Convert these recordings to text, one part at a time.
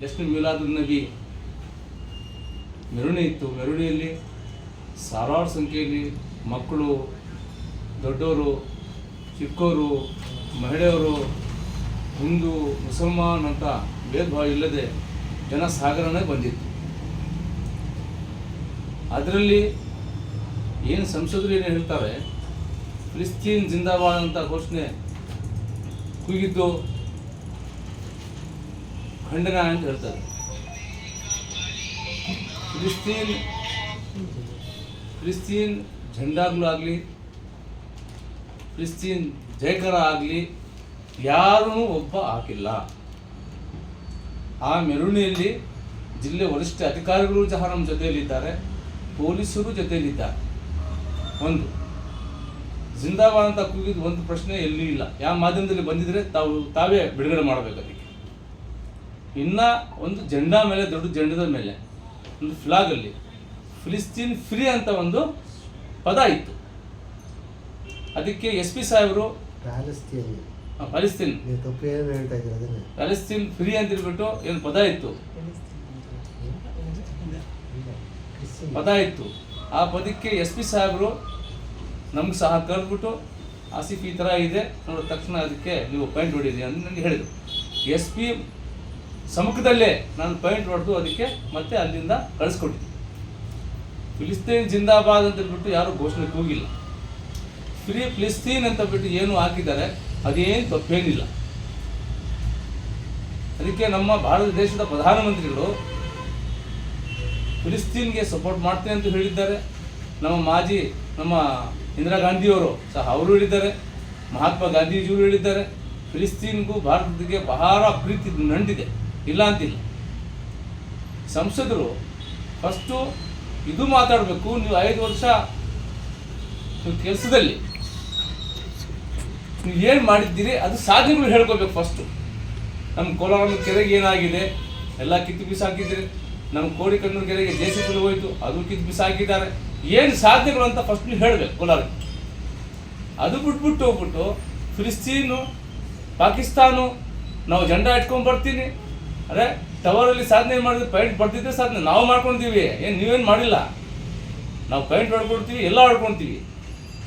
ಜಶ್ನ್ ಮಿಲಾದುನ್ ನಬಿ ಮೆರವಣಿ ಇತ್ತು. ಮೆರವಣಿಯಲ್ಲಿ ಸಾವಿರಾರು ಸಂಖ್ಯೆಯಲ್ಲಿ ಮಕ್ಕಳು, ದೊಡ್ಡವರು ಚಿಕ್ಕವರು ಮಹಿಳೆಯವರು ಹಿಂದೂ, ಮುಸಲ್ಮಾನ್ ಅಂತ ಭೇದ ಭಾವ ಇಲ್ಲದೆ ಜನಸಾಗರನೇ ಬಂದಿತ್ತು. ಅದರಲ್ಲಿ ಏನು ಸಂಸದರು ಏನು ಹೇಳ್ತಾರೆ? ಫಿಲಿಸ್ತೀನ್ ಜಿಂದಾಬಾದ್ ಅಂತ ಘೋಷಣೆ ಕೂಗಿದ್ದು ಖಂಡನ ಅಂತ ಹೇಳ್ತಾರೆ. ಕ್ರಿಸ್ತೀನ್ ಕ್ರಿಸ್ತೀನ್ ಝಂಡಾಗ್ಲೂ ಆಗಲಿ ಕ್ರಿಸ್ತೀನ್ ಜಯಕರ ಆಗಲಿ ಯಾರೂ ಒಬ್ಬ ಹಾಕಿಲ್ಲ. ಆ ಮೆರವಣಿಯಲ್ಲಿ ಜಿಲ್ಲೆ ವರಿಷ್ಠ ಅಧಿಕಾರಿಗಳು ಸಹ ನಮ್ಮ ಜೊತೆಯಲ್ಲಿದ್ದಾರೆ, ಪೊಲೀಸರು ಜೊತೆಯಲ್ಲಿದ್ದಾರೆ. ಒಂದು, ಜಿಂದಾಬಾದ್ ಅಂತ ಕೂಗಿದ ಒಂದು ಪ್ರಶ್ನೆ ಎಲ್ಲೂ ಇಲ್ಲ. ಯಾವ ಮಾಧ್ಯಮದಲ್ಲಿ ಬಂದಿದ್ರೆ ತಾವು ತಾವೇ ಬಿಡುಗಡೆ ಮಾಡಬೇಕು ಅದಕ್ಕೆ. ಇನ್ನ ಒಂದು ಜೆಂಡಾ ಮೇಲೆ ದೊಡ್ಡ ಜೆಂಡದ ಮೇಲೆ ಒಂದು ಫ್ಲಾಗಲ್ಲಿ ಫಿಲಿಸ್ತೀನ್ ಫ್ರೀ ಅಂತ ಒಂದು ಪದ ಇತ್ತು. ಅದಕ್ಕೆ ಎಸ್ ಪಿ ಸಾಹೇಬರು ಪ್ಯಾಲೆಸ್ತೀನ್. ಪ್ಯಾಲೆಸ್ತೀನ್. ಫ್ರೀ ಅಂತ ಹೇಳ್ಬಿಟ್ಟು ಏನು ಪದ ಇತ್ತು? ಪದ ಇತ್ತು. ಆ ಪದಕ್ಕೆ ಎಸ್ ಪಿ ಸಾಹೇಬರು ನಮ್ಗೆ ಸಹ ಕರೆದ್ಬಿಟ್ಟು ಆಸಿಫ್ ಈ ಥರ ಇದೆ. ನೋಡಿದ ತಕ್ಷಣ ಅದಕ್ಕೆ ನೀವು ಪಾಯಿಂಟ್ ಹೊಡೀರಿ ಅಂತ ನನಗೆ ಹೇಳಿದರು. ಎಸ್ ಪಿ ಸಮ್ಮುಖದಲ್ಲೇ ನಾನು ಪಾಯಿಂಟ್ ಹೊಡೆದು ಅದಕ್ಕೆ ಮತ್ತೆ ಅಲ್ಲಿಂದ ಕಳಿಸ್ಕೊಟ್ಟಿದ್ದೆ. ಫಿಲಿಸ್ತೀನ್ ಜಿಂದಾಬಾದ್ ಅಂತ ಬಿಟ್ಟು ಯಾರು ಘೋಷಣೆ ಕೂಗಿಲ್ಲ ಫ್ರೀ ಫಿಲಿಸ್ತೀನ್ ಅಂತ ಬಿಟ್ಟು ಏನು ಹಾಕಿದ್ದಾರೆ, ಅದೇನು ತಪ್ಪೇನಿಲ್ಲ. ಅದಕ್ಕೆ ನಮ್ಮ ಭಾರತ ದೇಶದ ಪ್ರಧಾನಮಂತ್ರಿಗಳು ಫಿಲಿಸ್ತೀನ್ಗೆ ಸಪೋರ್ಟ್ ಮಾಡ್ತೇನೆ ಅಂತ ಹೇಳಿದ್ದಾರೆ. ನಮ್ಮ ಮಾಜಿ, ನಮ್ಮ ಇಂದಿರಾ ಗಾಂಧಿಯವರು ಸಹ ಅವರು ಹೇಳಿದ್ದಾರೆ. ಮಹಾತ್ಮ ಗಾಂಧೀಜಿಯವರು ಹೇಳಿದ್ದಾರೆ. ಫಿಲಿಸ್ತೀನ್ಗೂ ಭಾರತಕ್ಕೆ ಬಹಳ ಪ್ರೀತಿ ನಂಟಿದೆ ಇಲ್ಲ ಅಂತಿಲ್ಲ. ಸಂಸದರು ಫಸ್ಟು ಇದು ಮಾತಾಡಬೇಕು, ನೀವು ಐದು ವರ್ಷ ಕೆಲಸದಲ್ಲಿ ನೀವು ಏನು ಮಾಡಿದ್ದೀರಿ, ಅದು ಸಾಧನೆಗಳು ಹೇಳ್ಕೋಬೇಕು ಫಸ್ಟು ನಮ್ಮ ಕೋಲಾರ ಕೆರೆಗೆ ಏನಾಗಿದೆ, ಎಲ್ಲ ಕಿತ್ತು ಬಿಸಾಕಿದ್ದೀರಿ ನಮ್ಮ ಕೋಡಿಕಣ್ಣೂರು ಕೆರೆಗೆ ಜೆ ಸಿ ಹೋಯಿತು ಹೋಯ್ತು ಅದು ಕಿತ್ತು ಬಿಸಾಕಿದ್ದಾರೆ. ಏನು ಸಾಧ್ಯಗಳು ಅಂತ ಫಸ್ಟ್ ನೀವು ಹೇಳಬೇಕು ಕೋಲಾರ ಅದು ಬಿಟ್ಬಿಟ್ಟು ಹೋಗ್ಬಿಟ್ಟು, ಫಿಲಿಸ್ತೀನು, ಪಾಕಿಸ್ತಾನು, ನಾವು ಜಂಡ ಇಟ್ಕೊಂಡು ಬರ್ತೀನಿ. ಅರೆ, ಟವರಲ್ಲಿ ಸಾಧನೆ ಮಾಡಿದ್ರೆ ಪೈಂಟ್ ಬರ್ತಿದ್ರೆ ಸಾಧನೆ ನಾವು ಮಾಡ್ಕೊಳ್ತೀವಿ ಏನು ನೀವೇನು ಮಾಡಿಲ್ಲ? ನಾವು ಪೈಂಟ್ ಹೊಡ್ಕೊಡ್ತೀವಿ, ಎಲ್ಲ ಹೊಡ್ಕೊತೀವಿ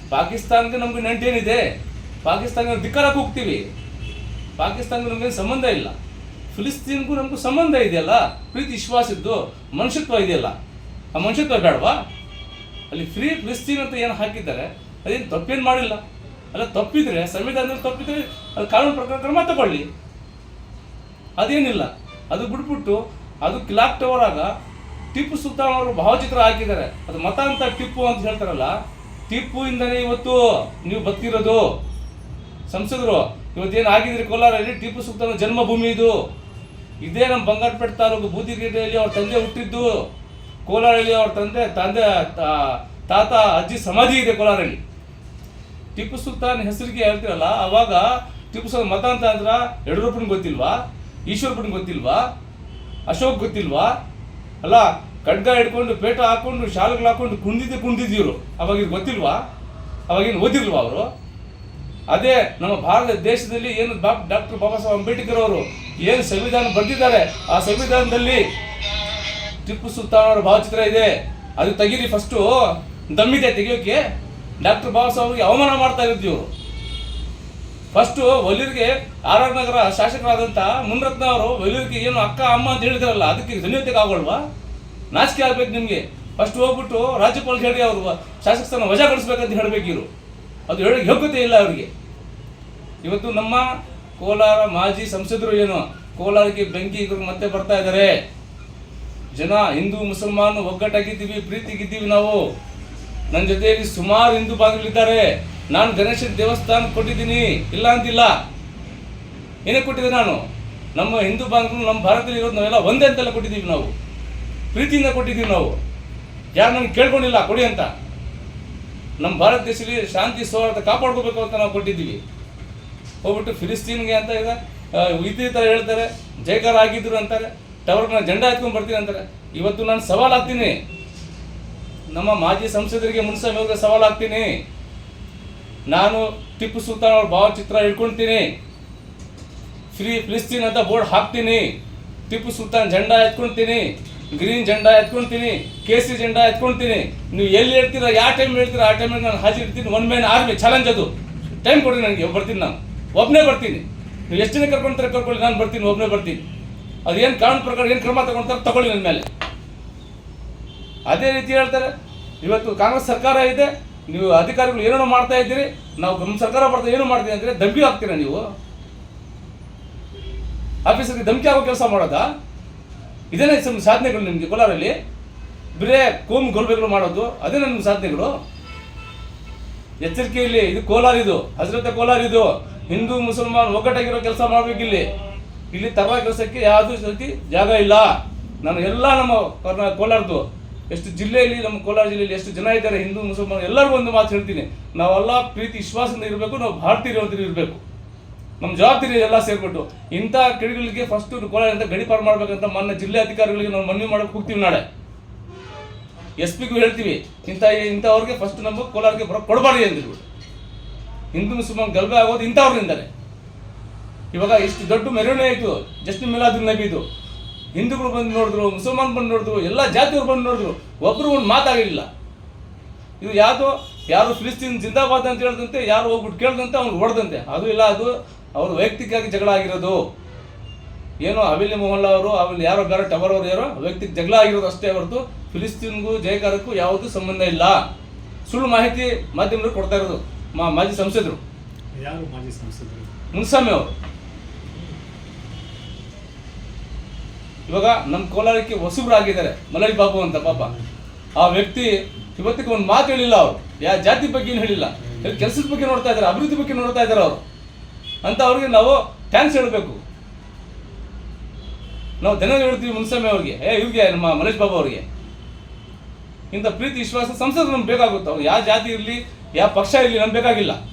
ಪಾಕಿಸ್ತಾನಕ್ಕೆ ನಮ್ಗೆ ನಂಟೇನಿದೆ. ಪಾಕಿಸ್ತಾನಕ್ಕೆ ಧಿಕ್ಕಾರಕ್ಕೆ ಹೋಗ್ತೀವಿ ಪಾಕಿಸ್ತಾನಕ್ಕೆ ನಮ್ಗೆ ಸಂಬಂಧ ಇಲ್ಲ. ಫಿಲಿಸ್ತೀನ್ಗೂ ನಮಗೂ ಸಂಬಂಧ ಇದೆಯಲ್ಲ? ಪ್ರೀತಿ ವಿಶ್ವಾಸ ಇದ್ದು ಮನುಷ್ಯತ್ವ ಇದೆಯಲ್ಲ? ಆ ಮನುಷ್ಯತ್ವ ಬೇಡವಾ? ಅಲ್ಲಿ ಫ್ರೀ ಫಿಲಿಸ್ತೀನ್ ಅಂತ ಏನು ಹಾಕಿದ್ದಾರೆ, ಅದೇನು ತಪ್ಪೇನು ಮಾಡಿಲ್ಲ. ಅಲ್ಲ, ತಪ್ಪಿದ್ರೆ, ಸಂವಿಧಾನದಲ್ಲಿ ತಪ್ಪಿದ್ರೆ ಅದು ಕಾನೂನು ಪ್ರಕಾರ ಕ್ರಮ ತಗೊಳ್ಳಿ. ಅದೇನಿಲ್ಲ. ಅದು ಬಿಟ್ಬಿಟ್ಟು ಅದು ಕ್ಲಾಕ್ ಟವರ್ ಆಗ ಟಿಪ್ಪು ಸುಲ್ತಾನ್ ಅವರು ಭಾವಚಿತ್ರ ಹಾಕಿದ್ದಾರೆ. ಅದು ಮತ ಅಂತ ಟಿಪ್ಪು ಅಂತ ಹೇಳ್ತಾರಲ್ಲ ಟಿಪ್ಪು ಇಂದನೇ ಇವತ್ತು ನೀವು ಬತ್ತಿರೋದು ಸಂಸದರು, ಇವತ್ತೇನು ಆಗಿದ್ರಿ ಕೋಲಾರಲ್ಲಿ? ಟಿಪ್ಪು ಸುಲ್ತಾನ ಜನ್ಮಭೂಮಿ ಇದು. ಇದೇ ನಮ್ಮ ಬಂಗಾರಪೇಟೆ ತಾಲೂಕು ಬೂದಿಗೆರೆಯಲ್ಲಿ ಅವ್ರ ತಂದೆ ಹುಟ್ಟಿದ್ದು. ಕೋಲಾರಲ್ಲಿ ಅವ್ರ ತಂದೆ ತಂದೆ ತಾತ, ಅಜ್ಜಿ ಸಮಾಧಿ ಇದೆ ಕೋಲಾರಲ್ಲಿ. ಟಿಪ್ಪು ಸುಲ್ತಾನ್ ಹೆಸರಿಗೆ ಹೇಳ್ತಿರಲ್ಲ, ಅವಾಗ ಟಿಪ್ಪು ಸುಲ್ತಾನ್ ಮತ ಅಂತ ಅಂದ್ರೆ ಯಡಿಯೂರಪ್ಪನ ಗೊತ್ತಿಲ್ವಾ? ಈಶ್ವರಪ್ಪನ ಗೊತ್ತಿಲ್ವಾ? ಅಶೋಕ್ ಗೊತ್ತಿಲ್ವಾ? ಅಲ್ಲ, ಖಡ್ಗ ಹಿಡ್ಕೊಂಡು ಪೇಟ ಹಾಕೊಂಡು ಶಾಲೆಗಳು ಹಾಕೊಂಡು ಕುಂದಿದ್ದೆ ಕುಂದಿದ್ದೀರು. ಅವಾಗ ಇದು ಗೊತ್ತಿಲ್ವಾ? ಅವಾಗೇನು ಓದಿಲ್ವಾ ಅವರು? ಅದೇ ನಮ್ಮ ಭಾರತ ದೇಶದಲ್ಲಿ ಏನು ಡಾಕ್ಟರ್ ಬಾಬಾ ಸಾಹೇಬ್ ಅಂಬೇಡ್ಕರ್ ಅವರು ಏನು ಸಂವಿಧಾನ ಬರೆದಿದ್ದಾರೆ, ಆ ಸಂವಿಧಾನದಲ್ಲಿ ಟಿಪ್ಪು ಸುಲ್ತಾನ್ ಅವರ ಭಾವಚಿತ್ರ ಇದೆ. ಅದು ತೆಗೀರಿ ಫಸ್ಟು ದಮ್ಮಿದೆ ತೆಗಿಯೋಕೆ. ಡಾಕ್ಟರ್ ಬಾಬಾ ಸಾಹೇಬ್ಗೆ ಅವಮಾನ ಮಾಡ್ತಾ ಇವರು. ಫಸ್ಟು ಒಲಿರಿಗೆ ಆರ್ ಆರ್ ನಗರ ಶಾಸಕರಾದಂಥ ಮುನ್ರತ್ನ ಅವರು ಒಲಿರಿಗೆ ಏನು ಅಕ್ಕ, ಅಮ್ಮ ಅಂತ ಹೇಳಿದ್ರಲ್ಲ, ಅದಕ್ಕೆ ಧನ್ಯತೆಗೆ ಆಗೋಲ್ವಾ ನಾಚಿಕೆ ಆಗ್ಬೇಕು ನಿಮಗೆ. ಫಸ್ಟ್ ಹೋಗ್ಬಿಟ್ಟು ರಾಜ್ಯಪಾಲ ಹೇಳಿ ಅವರು ಶಾಸಕ ಸ್ಥಾನ ವಜಾಗೊಳಿಸ್ಬೇಕಂತ ಹೇಳಬೇಕಿರು ಅದು ಹೇಳಿ ಯೋಗ್ಯತೆ ಇಲ್ಲ ಅವರಿಗೆ. ಇವತ್ತು ನಮ್ಮ ಕೋಲಾರ ಮಾಜಿ ಸಂಸದರು ಏನು, ಕೋಲಾರಕ್ಕೆ ಬೆಂಕಿ ಇವರು ಮತ್ತೆ ಬರ್ತಾ ಇದ್ದಾರೆ. ಜನ, ಹಿಂದೂ, ಮುಸಲ್ಮಾನ್ ಒಗ್ಗಟ್ಟಾಗಿದ್ದೀವಿ, ಪ್ರೀತಿಗಿದ್ದೀವಿ ನಾವು. ನನ್ನ ಜೊತೆಯಲ್ಲಿ ಸುಮಾರು ಹಿಂದೂ ಬಾಂಧವರಿದ್ದಾರೆ ನಾನು ಗಣೇಶನ ದೇವಸ್ಥಾನ ಕೊಟ್ಟಿದ್ದೀನಿ, ಇಲ್ಲ ಅಂತಿಲ್ಲ ಏನೇ ಕೊಟ್ಟಿದ್ದೆ ನಾನು? ನಮ್ಮ ಹಿಂದೂ ಬಾಂಧವರು ನಮ್ಮ ಭಾರತದಲ್ಲಿ ಇರೋದು ನಾವೆಲ್ಲ ಒಂದೇ ಅಂತೆಲ್ಲ ಕೊಟ್ಟಿದ್ದೀವಿ ನಾವು. ಪ್ರೀತಿಯಿಂದ ಕೊಟ್ಟಿದ್ದೀವಿ ನಾವು. ಯಾರು ನಮ್ಗೆ ಕೇಳ್ಕೊಂಡಿಲ್ಲ, ಕೊಡಿ ಅಂತ. ನಮ್ಮ ಭಾರತ ದೇಶದಲ್ಲಿ ಶಾಂತಿ, ಸೌಹಾರ್ದ ಕಾಪಾಡ್ಕೋಬೇಕು ಅಂತ ನಾವು ಕೊಟ್ಟಿದ್ದೀವಿ. ಹೋಗ್ಬಿಟ್ಟು ಫಿಲಿಸ್ತೀನ್ಗೆ ಅಂತ ಈಗ ಇದೇ ಥರ ಹೇಳ್ತಾರೆ. ಜಯಕಾರ ಆಗಿದ್ರು ಅಂತಾರೆ. ಟವರ್ನ ಜೆಂಡಾ ಎತ್ಕೊಂಡು ಬರ್ತೀನಿ ಅಂತಾರೆ. ಇವತ್ತು ನಾನು ಸವಾಲು ಹಾಕ್ತೀನಿ ನಮ್ಮ ಮಾಜಿ ಸಂಸದರಿಗೆ ಮುನ್ಸಭೆ ಸವಾಲ್ ಹಾಕ್ತೀನಿ ನಾನು ಟಿಪ್ಪು ಸುಲ್ತಾನ್ ಅವ್ರ ಭಾವಚಿತ್ರ ಇಟ್ಕೊಳ್ತೀನಿ ಫ್ರೀ ಫಿಲಿಸ್ತೀನ್ ಅಂತ ಬೋರ್ಡ್ ಹಾಕ್ತೀನಿ. ಟಿಪ್ಪು ಸುಲ್ತಾನ್ ಜೆಂಡಾ ಎತ್ಕೊಂತೀನಿ. ಗ್ರೀನ್ ಜೆಂಡಾ ಎತ್ಕೊಂತೀನಿ. ಸಿ ಜೆಂಡಾ ಎತ್ಕೊಳ್ತೀನಿ ನೀವು ಎಲ್ಲಿ ಹೇಳ್ತೀರಾ, ಯಾವ ಟೈಮ್ ಹೇಳ್ತೀರಾ, ಆ ಟೈಮಲ್ಲಿ ನಾನು ಹಾಜಿ ಇರ್ತೀನಿ. ಒನ್ ಮ್ಯಾನ್ ಆರ್ಮಿ ಚಾಲೆಂಜ್ ಅದು. ಟೈಮ್ ಕೊಡಿ ನನಗೆ ಬರ್ತೀನಿ ನಾನು. ಒಬ್ಬನೇ ಬರ್ತೀನಿ. ನೀವು ಎಷ್ಟು ಜನ ಕರ್ಕೊಂತಾರೆ ಕರ್ಕೊಳ್ಳಿ, ನಾನು ಬರ್ತೀನಿ ಒಬ್ಬನೇ ಬರ್ತೀನಿ. ಅದೇನು ಕಾನೂನು ಪ್ರಕಾರ, ಏನು ಕ್ರಮ ತಗೊಳ್ತಾರೆ ತಗೊಳ್ಳಿ ನನ್ನ ಮೇಲೆ. ಅದೇ ರೀತಿ ಹೇಳ್ತಾರೆ. ಇವತ್ತು ಕಾಂಗ್ರೆಸ್ ಸರ್ಕಾರ ಇದೆ. ನೀವು ಅಧಿಕಾರಿಗಳು ಏನೇನೋ ಮಾಡ್ತಾ ಇದ್ದೀರಿ? ನಾವು ನಮ್ಮ ಸರ್ಕಾರ ಬರ್ತಾ ಏನು ಮಾಡ್ತೀವಿ ಅಂದರೆ ಧಮಕಿ ಹಾಕ್ತೀರಾ ನೀವು? ಆಫೀಸರ್ಗೆ ಧಮಕಿ ಆಗೋ ಕೆಲಸ ಮಾಡೋದಾ? ಇದೇನೇ ಸಮ್- ಸಾಧನೆಗಳು ನಿಮಗೆ ಕೋಲಾರಲ್ಲಿ? ಬರೇ ಕೋಮು ಗೊಲ್ಬೆಗಳು ಮಾಡೋದು ಅದೇ ನನ್ನ ಸಾಧನೆಗಳು? ಎಚ್ಚರಿಕೆಯಲ್ಲಿ ಇದು ಕೋಲಾರ ಇದು ಹಜರತ ಕೋಲಾರ ಇದು ಹಿಂದೂ, ಮುಸಲ್ಮಾನ್ ಒಗ್ಗಟ್ಟಾಗಿರೋ ಕೆಲಸ ಮಾಡಬೇಕು ಇಲ್ಲಿ. ಇಲ್ಲಿ ತಗೋ ಕೆಲಸಕ್ಕೆ ಯಾವುದೂ ಜಾಗ ಇಲ್ಲ. ನಾನು ಎಲ್ಲ ನಮ್ಮ ಕೋಲಾರದು ಎಷ್ಟು ಜಿಲ್ಲೆಯಲ್ಲಿ, ನಮ್ಮ ಕೋಲಾರ ಜಿಲ್ಲೆಯಲ್ಲಿ ಎಷ್ಟು ಜನ ಇದ್ದಾರೆ, ಹಿಂದೂ, ಮುಸಲ್ಮಾನ, ಎಲ್ಲರಿಗೂ ಒಂದು ಮಾತು ಹೇಳ್ತೀನಿ. ನಾವೆಲ್ಲ ಪ್ರೀತಿ, ವಿಶ್ವಾಸದಿಂದ ಇರಬೇಕು, ನಾವು ಭಾರತೀಯರು ಇರಬೇಕು. ನಮ್ಮ ಜವಾಬ್ದಾರಿ ಎಲ್ಲ ಸೇರ್ಬಿಟ್ಟು, ಇಂಥ ಕಿಡಿಗಳಿಗೆ ಫಸ್ಟ್ ಅಂತ ಗಡಿಪಾರು ಮಾಡ್ಬೇಕಂತ ಮೊನ್ನೆ ಜಿಲ್ಲೆ ಅಧಿಕಾರಿಗಳಿಗೆ ನಾವು ಮನವಿ ಮಾಡೋಕೆ ಹೋಗ್ತೀವಿ ನಾಳೆ. ಎಸ್ ಪಿಗೂ ಹೇಳ್ತೀವಿ, ಇಂಥ, ಇಂಥವ್ರಿಗೆ ಫಸ್ಟ್ ನಮ್ಮ ಕೋಲಾರಿಗೆ ಬರೋ ಕೊಡಬಾರ್ದು ಅಂದ್ಬಿಟ್ಟು ಹಿಂದೂ, ಮುಸಲ್ಮಾನ್ ಗಲ್ಬೆ ಆಗೋದು ಇಂಥವ್ರಿಂದಾನೆ. ಇವಾಗ ಇಷ್ಟು ದೊಡ್ಡ ಮೆರವಣಿಗೆ ಆಯಿತು ಜಸ್ಟ್ ಮಿಲಾದುಲ್ ನಬಿದು. ಹಿಂದೂಗಳು ಬಂದು ನೋಡಿದ್ರು ಮುಸಲ್ಮಾನ್ ಬಂದು ನೋಡಿದ್ರು ಎಲ್ಲ ಜಾತಿಯವ್ರು ಬಂದು ನೋಡಿದ್ರು ಒಬ್ಬರು ಒಂದು ಮಾತಾಗಲಿಲ್ಲ ಇದು ಯಾವುದೋ ಯಾರು ಫಿಲಿಸ್ತೀನ್ ಜಿಂದಾಬಾದ್ ಅಂತ ಹೇಳ್ದಂತೆ ಯಾರು ಹೋಗ್ಬಿಟ್ಟು ಕೇಳ್ದಂತೆ ಅವ್ನು ಹೊಡೆದಂತೆ. ಅದು ಇಲ್ಲ ಅದು ಅವ್ರು ವೈಯಕ್ತಿಕವಾಗಿ ಜಗಳ ಆಗಿರೋದು. ಏನೋ ಅವಿಲಿ ಮೊಹಲ್ಲಾ ಅವರು ಆಮೇಲೆ ಯಾರೋ ಬೇರೆ ಟವರ್ ಅವರು ಯಾರೋ ವೈಯಕ್ತಿಕ ಜಗಳ ಆಗಿರೋದು ಅಷ್ಟೇ ಹೊರತು ಫಿಲಿಸ್ತೀನ್ಗೂ ಜಯಕಾರಕ್ಕೂ ಯಾವುದೂ ಸಂಬಂಧ ಇಲ್ಲ. ಸುಳ್ಳು ಮಾಹಿತಿ ಮಾಧ್ಯಮರು ಕೊಡ್ತಾ ಇರೋದು ಮಾಜಿ ಸಂಸದರು. ಯಾರು ಮಾಜಿ ಸಂಸದರು? ಮುನ್ಸ್ವಾಮಿ ಅವರು. ಇವಾಗ ನಮ್ಮ ಕೋಲಾರಕ್ಕೆ ಹೊಸಬ್ರಾಗಿದ್ದಾರೆ. ಮಲೈ ಬಾಬು ಅಂತ ಪಾಪ. ಆ ವ್ಯಕ್ತಿ ಇವತ್ತಿಗೆ ಒಂದು ಮಾತು ಹೇಳಿಲ್ಲ ಅವರು. ಯಾವ ಜಾತಿ ಬಗ್ಗೆ ಏನು ಹೇಳಿಲ್ಲ. ಕೆಲಸದ ಬಗ್ಗೆ ನೋಡ್ತಾ ಇದ್ದಾರೆ, ಅಭಿವೃದ್ಧಿ ಬಗ್ಗೆ ನೋಡ್ತಾ ಇದ್ದಾರೆ ಅವರು. ಅಂತ ಅವ್ರಿಗೆ ನಾವು ಥ್ಯಾಂಕ್ಸ್ ಹೇಳಬೇಕು. ನಾವು ದನ ಹೇಳ್ತೀವಿ ಮುನ್ಸ್ವಾಮಿ ಅವ್ರಿಗೆ. ಏ ಇವ್ರಿಗೆ ನಮ್ಮ ಮಲೇಶ್ ಬಾಬು ಅವ್ರಿಗೆ. ಇಂಥ ಪ್ರೀತಿ, ವಿಶ್ವಾಸ ಸಂಸದ ನಮ್ಗೆ ಬೇಕಾಗುತ್ತೆ. ಅವ್ರು ಯಾವ ಜಾತಿ ಇರಲಿ, ಯಾವ ಪಕ್ಷ ಇರಲಿ ನಮ್ಗೆ ಬೇಕಾಗಿಲ್ಲ.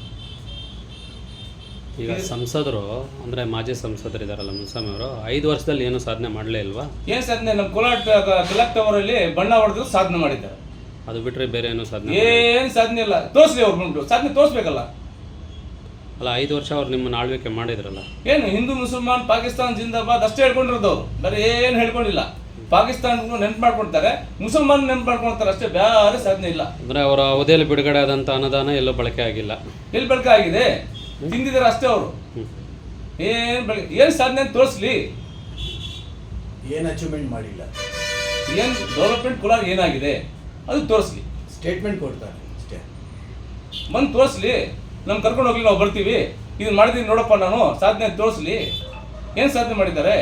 ಈಗ ಸಂಸದರು ಅಂದ್ರೆ ಮಾಜಿ ಸಂಸದರು ಇದಾರಲ್ಲ ಮುನ್ಸ್ವಾಮಿ ಅವರು ಐದು ವರ್ಷದಲ್ಲಿ ಏನು ಸಾಧನೆ ಮಾಡಲೇ ಇಲ್ವಾ? ಏನ್ ಸಾಧನೆ? ನಮ್ಮ ಕೋಲಾಟ ಕಲೆಕ್ಟ್ ಟವರಲ್ಲಿ ಬಣ್ಣ ಹೊಡೆದು ಸಾಧನೆ ಮಾಡಿದ್ದಾರೆ. ಅದು ಬಿಟ್ರೆ ಬೇರೆ ಏನು ಸಾಧನೆ ಏನ್ ಸಾಧನೆ ಇಲ್ಲ. ತೋರಿಸಿ ಅವ್ರು ಉಂಟು. ಸಾಧನೆ ತೋರಿಸ್ಬೇಕಲ್ಲ. ಅಲ್ಲ ಐದು ವರ್ಷ ಅವ್ರು ನಿಮ್ಮನ್ನ ಆಳ್ವಿಕೆ ಮಾಡಿದ್ರಲ್ಲ? ಏನು ಹಿಂದೂ ಮುಸಲ್ಮಾನ್ ಪಾಕಿಸ್ತಾನ ಜಿಂದಾಬಾದ್ ಅಷ್ಟೇ ಹೇಳ್ಕೊಂಡಿರೋದು. ಅವ್ರು ಬೇರೆ ಏನು ಹೇಳ್ಕೊಂಡಿಲ್ಲ. ಪಾಕಿಸ್ತಾನ ನೆನ್ಪು ಮಾಡ್ಕೊಳ್ತಾರೆ ಮುಸಲ್ಮಾನ್ ನೆನ್ಪು ಮಾಡ್ಕೊಳ್ತಾರೆ ಅಷ್ಟೇ. ಬೇರೆ ಸಾಧನೆ ಇಲ್ಲ. ಅಂದ್ರೆ ಅವರ ಅವಧಿಯಲ್ಲಿ ಬಿಡುಗಡೆ ಆದಂತ ಅನುದಾನ ಎಲ್ಲೂ ಬಳಕೆ ಆಗಿಲ್ಲ. ಎಲ್ಲಿ ಬಳಕೆ ಆಗಿದೆ? ತಿಂದಿದ್ದಾರೆ ಅಷ್ಟೇ ಅವರು. ಏನ್ ಬೆಳಗ್ಗೆ ಏನ್ ಸಾಧನೆ ಅಂತ ತೋರಿಸ್ಲಿ. ಏನು ಅಚೀವ್ಮೆಂಟ್ ಮಾಡಿಲ್ಲ. ಏನ್ ಡೆವಲಪ್ಮೆಂಟ್ ಕೂಡ ಏನಾಗಿದೆ ಅದು ತೋರಿಸ್ಲಿ. ಸ್ಟೇಟ್ಮೆಂಟ್ ಕೊಡ್ತಾರೆ ಅಷ್ಟೇ. ಬಂದು ತೋರಿಸ್ಲಿ. ನಮ್ಗೆ ಕರ್ಕೊಂಡು ಹೋಗ್ಲಿ ನಾವು ಬರ್ತೀವಿ. ಇದನ್ನ ಮಾಡಿದೀನಿ ನೋಡಪ್ಪ ನಾನು ಸಾಧನೆ ತೋರಿಸ್ಲಿ. ಏನು ಸಾಧನೆ ಮಾಡಿದ್ದಾರೆ?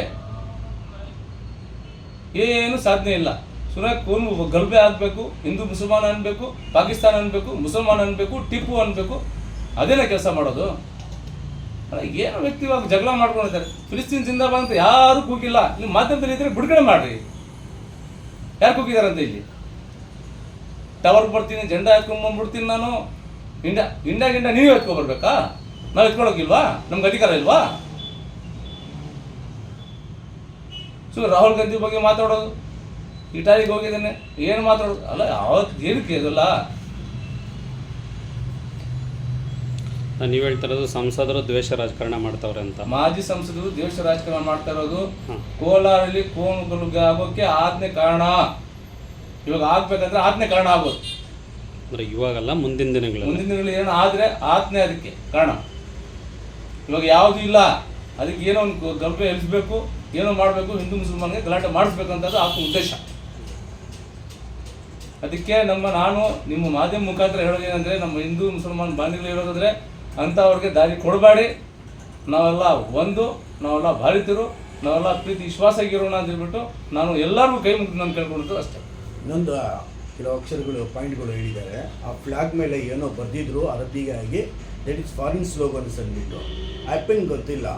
ಏನು ಸಾಧನೆ ಇಲ್ಲ. ಸುಮ್ಮನೆ ಗರ್ಭೆ ಗಲ್ಬೆ ಆಗಬೇಕು ಹಿಂದೂ ಮುಸಲ್ಮಾನ ಅನ್ಬೇಕು ಪಾಕಿಸ್ತಾನ ಅನ್ಬೇಕು ಮುಸಲ್ಮಾನ ಅನ್ಬೇಕು ಟಿಪ್ಪು ಅನ್ಬೇಕು. ಅದೇನೇ ಕೆಲಸ ಮಾಡೋದು? ಅಲ್ಲ, ಏನೋ ವ್ಯಕ್ತಿ ಇವಾಗ ಜಗಳ ಮಾಡ್ಕೊಂಡಿದ್ದಾರೆ ಫಿಲಿಸ್ತೀನ್ ಜಿಂದಾಬಾದ್ ಅಂತ ಯಾರು ಕೂಗಿಲ್ಲ. ನೀವು ಮಾಧ್ಯಮದಲ್ಲಿ ಇದ್ರೆ ಬಿಡುಗಡೆ ಮಾಡ್ರಿ. ಯಾರು ಕೂಗಿದಾರಂತ ಇಲ್ಲಿ? ಟವರ್ ಬರ್ತೀನಿ ಜೆಂಡಾ ಬಿಡ್ತೀನಿ ನಾನು. ಇಂಡಿಯಾ ಇಂಡ ಗಿಂಡ ನೀವೇ ಎತ್ಕೊಬರ್ಬೇಕಾ ನಾವು ಎತ್ಕೊಳೋಗಿಲ್ವಾ ನಮ್ಗೆ ಅಧಿಕಾರ ಇಲ್ವಾ? ಸೊ, ರಾಹುಲ್ ಗಾಂಧಿ ಬಗ್ಗೆ ಮಾತಾಡೋದು. ಇಟಾಲಿಗೆ ಹೋಗಿದ್ದೇನೆ. ಏನು ಮಾತಾಡೋದು? ಅಲ್ಲ ಯಾವತ್ತು ಏನಕ್ಕೆ ಇದಲ್ಲ ನೀವು ಹೇಳ್ತಾ ಇರೋದು ಸಂಸದರು ದ್ವೇಷ ರಾಜಕಾರಣ ಮಾಡ್ತಾವ್ರೆ ಅಂತ. ಮಾಜಿ ಸಂಸದರು ದ್ವೇಷ ರಾಜಕಾರಣ ಮಾಡ್ತಾ ಇರೋದು. ಕೋಲಾರಲ್ಲಿ ಕೋಮುಗಲುಗೆ ಆಗೋಕೆ ಆದ್ನೇ ಕಾರಣ. ಇವಾಗ ಆಗ್ಬೇಕಂದ್ರೆ ಆದ್ನೇ ಕಾರಣ ಆಗೋದು. ಅಂದ್ರೆ ಇವಾಗಲ್ಲ ಮುಂದಿನ ದಿನಗಳಲ್ಲಿ. ಮುಂದಿನ ದಿನಗಳಲ್ಲಿ ಏನೋ ಆದ್ರೆ ಆತ್ನೇ ಅದಕ್ಕೆ ಕಾರಣ. ಇವಾಗ ಯಾವುದು ಇಲ್ಲ. ಅದಕ್ಕೆ ಏನೋ ಒಂದು ಗಲ್ಪೆ ಎಲ್ಸ್ಬೇಕು ಏನೋ ಮಾಡಬೇಕು ಹಿಂದೂ ಮುಸಲ್ಮಾನ್ಗೆ ಗಲಾಟೆ ಮಾಡಿಸ್ಬೇಕು ಅಂತ ಆತ್ಮ ಉದ್ದೇಶ. ಅದಕ್ಕೆ ನಮ್ಮ ನಾನು ನಿಮ್ಮ ಮಾಧ್ಯಮ ಮುಖಾಂತರ ಹೇಳೋದೇನಂದ್ರೆ ನಮ್ಮ ಹಿಂದೂ ಮುಸಲ್ಮಾನ್ ಬಾಂಧವ್ಯ ಇರೋದಾದ್ರೆ ಅಂಥವ್ರಿಗೆ ದಾರಿ ಕೊಡಬೇಡಿ. ನಾವೆಲ್ಲ ಒಂದು, ನಾವೆಲ್ಲ ಭಾರತೀಯರು, ನಾವೆಲ್ಲ ಪ್ರೀತಿ, ವಿಶ್ವಾಸ ಆಗಿರೋಣ ಅಂತ ಹೇಳ್ಬಿಟ್ಟು ನಾನು ಎಲ್ಲರಿಗೂ ಕೈ ಮುಗಿದು ನಾನು ಕೇಳ್ಕೊಂಡಿದ್ದು ಅಷ್ಟೇ. ಇನ್ನೊಂದು ಕೆಲವು ಅಕ್ಷರಗಳು, ಪಾಯಿಂಟ್ಗಳು ಹೇಳಿದ್ದಾರೆ. ಆ ಫ್ಲಾಗ್ ಮೇಲೆ ಏನೋ ಬರೆದಿದ್ರು ಅರಬಿಗಾಗಿ ದಟ್ ಇಸ್ ಫಾರಿನ್ ಸ್ಲೋಗನ್ಸ್ ಅಂದ್ಬಿಟ್ಟು ಆ್ಯಪನ್ ಗೊತ್ತಿಲ್ಲ.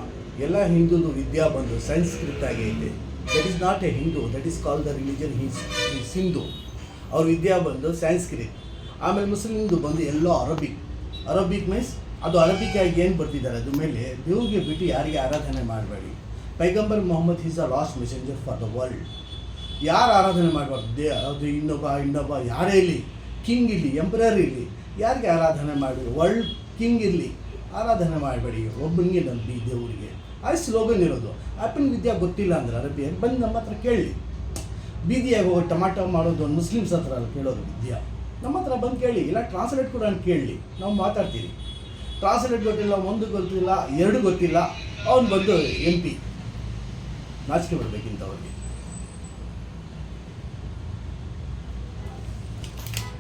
ಎಲ್ಲ ಹಿಂದೂದು ವಿದ್ಯಾ ಬಂದು ಸಂಸ್ಕೃತ ಆಗೈತೆ that is not a Hindu that is call the religion his is Hindu ಅವ್ರ ವಿದ್ಯಾ ಬಂದು ಸಂಸ್ಕೃತ್. ಆಮೇಲೆ ಮುಸ್ಲಿಮ್ದು ಬಂದು ಎಲ್ಲೋ ಅರಬಿಕ್ ಅರಬಿಕ್ ಮೀನ್ಸ್ ಅದು ಅರಬಿಕಾಗಿ ಏನು ಬರ್ತಿದ್ದಾರೆ ಅದ್ರ ಮೇಲೆ ದೇವ್ರಿಗೆ ಬಿಟ್ಟು ಯಾರಿಗೆ ಆರಾಧನೆ ಮಾಡಬೇಡಿ. Paigambar Mohammad is a last messenger for the world ಯಾರು ಆರಾಧನೆ ಮಾಡಬಾರ್ದು? ದೇ ಅದು ಇನ್ನೊಬ್ಬ ಇನ್ನೊಬ್ಬ ಯಾರೇ ಇರಲಿ ಕಿಂಗ್ ಇರಲಿ ಎಂಪ್ರರ್ ಇರಲಿ, ಯಾರಿಗೆ ಆರಾಧನೆ ಮಾಡಬೇಡಿ ವರ್ಲ್ಡ್ ಕಿಂಗ್ ಇರಲಿ, ಆರಾಧನೆ ಮಾಡಬೇಡಿ. ಒಬ್ಬನಿಗೆ ನಂಬಿ ದೇವರಿಗೆ. ಆ ಸ್ಲೋಗನ್ ಇರೋದು. ಆ್ಯಪನ್ ವಿದ್ಯೆ ಗೊತ್ತಿಲ್ಲ ಅಂದ್ರೆ ಅರಬಿ ಬಂದು ನಮ್ಮ ಹತ್ರ ಕೇಳಿ. ಬೀದಿಯಾಗಿ ಹೋಗಿ ಟೊಮಾಟೊ ಮಾಡೋದು ಒಂದು ಮುಸ್ಲಿಮ್ಸ್ ಹತ್ರ ಕೇಳೋದು ವಿದ್ಯೆ. ನಮ್ಮ ಹತ್ರ ಬಂದು ಕೇಳಿ, ಇಲ್ಲ ಟ್ರಾನ್ಸ್ಲೇಟ್ ಕೂಡ ಕೇಳಿ. ನಾವು ಮಾತಾಡ್ತೀವಿ. ಟ್ರಾನ್ಸ್ಲೇಟ್ ಗೊತ್ತಿಲ್ಲ ಒಂದು ಗೊತ್ತಿಲ್ಲ ಎರಡು ಗೊತ್ತಿಲ್ಲ. ಅವನು ಬಂದು ಎಂ ಪಿ ನಾಚಿಕೆ ಬರ್ಬೇಕಿಂತ ಅವ್ರಿಗೆ.